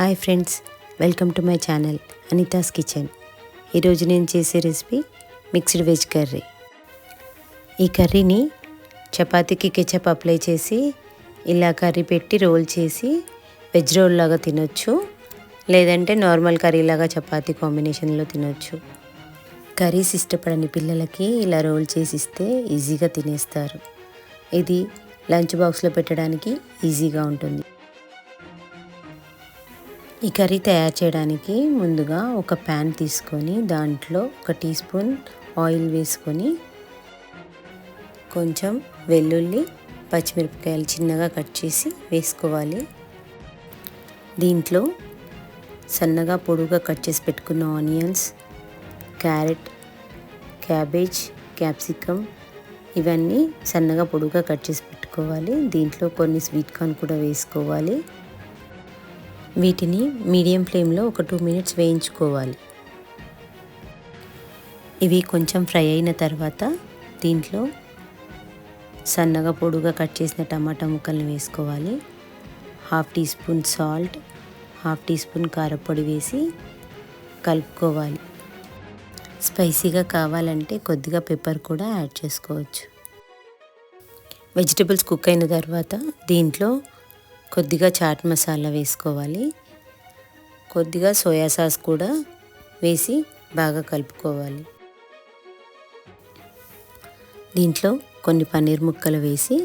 Hi friends welcome to my channel Anita's kitchen. ఈరోజు నేను చేసే రెసిపీ మిక్స్డ్ వెజ్ కర్రీ. ఈ కర్రీని చపాతీకి కెచప్ అప్లై చేసి ఇలా కర్రీ పెట్టి రోల్ చేసి వెజ్ రోల్ లాగా తినొచ్చు లేదంటే నార్మల్ కర్రీ లాగా చపాతీ కాంబినేషన్లో తినొచ్చు. కర్రీస్ ఇష్టపడని పిల్లలకి ఇలా రోల్ చేసి ఇస్తే ఈజీగా తినేస్తారు. ఇది లంచ్ బాక్స్లో పెట్టడానికి ఈజీగా ఉంటుంది. ఈ కర్రీ తయారు చేయడానికి ముందుగా ఒక ప్యాన్ తీసుకొని దాంట్లో ఒక టీ స్పూన్ ఆయిల్ వేసుకొని కొంచెం వెల్లుల్లి పచ్చిమిరపకాయలు చిన్నగా కట్ చేసి వేసుకోవాలి. దీంట్లో సన్నగా పొడుగా కట్ చేసి పెట్టుకున్న ఆనియన్స్ క్యారెట్ క్యాబేజ్ క్యాప్సికమ్ ఇవన్నీ సన్నగా పొడుగా కట్ చేసి పెట్టుకోవాలి. దీంట్లో కొన్ని స్వీట్ కార్న్ కూడా వేసుకోవాలి. వీటిని మీడియం ఫ్లేమ్లో ఒక టూ మినిట్స్ వేయించుకోవాలి. ఇవి కొంచెం ఫ్రై అయిన తర్వాత దీంట్లో సన్నగా పొడుగా కట్ చేసిన టమాటా ముక్కల్ని వేసుకోవాలి. Half teaspoon salt half teaspoon కారపొడి వేసి కలుపుకోవాలి. స్పైసీగా కావాలంటే కొద్దిగా పెప్పర్ కూడా యాడ్ చేసుకోవచ్చు. వెజిటబుల్స్ కుక్ అయిన తర్వాత దీంట్లో కొద్దిగా చాట్ మసాలా వేసుకోవాలి. కొద్దిగా సోయా సాస్ కూడా వేసి బాగా కలుపుకోవాలి. దీంట్లో కొన్ని పన్నీర్ ముక్కలు వేసి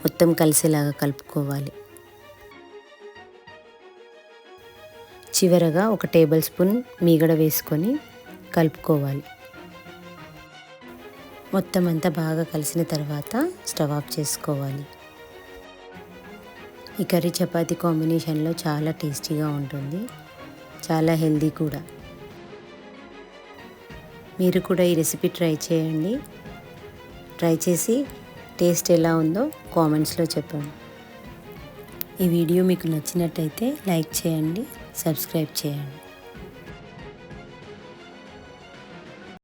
మొత్తం కలిసేలాగా కలుపుకోవాలి. చివరగా ఒక టేబుల్ స్పూన్ మీగడ వేసుకొని కలుపుకోవాలి. మొత్తం అంతా బాగా కలిసిన తర్వాత స్టవ్ ఆఫ్ చేసుకోవాలి. ఈ కర్రీ చపాతీ కాంబినేషన్లో చాలా టేస్టీగా ఉంటుంది. చాలా హెల్దీ కూడా. మీరు కూడా ఈ రెసిపీ ట్రై చేయండి. ట్రై చేసి టేస్ట్ ఎలా ఉందో కామెంట్స్లో చెప్పండి. ఈ వీడియో మీకు నచ్చినట్టయితే లైక్ చేయండి సబ్స్క్రైబ్ చేయండి.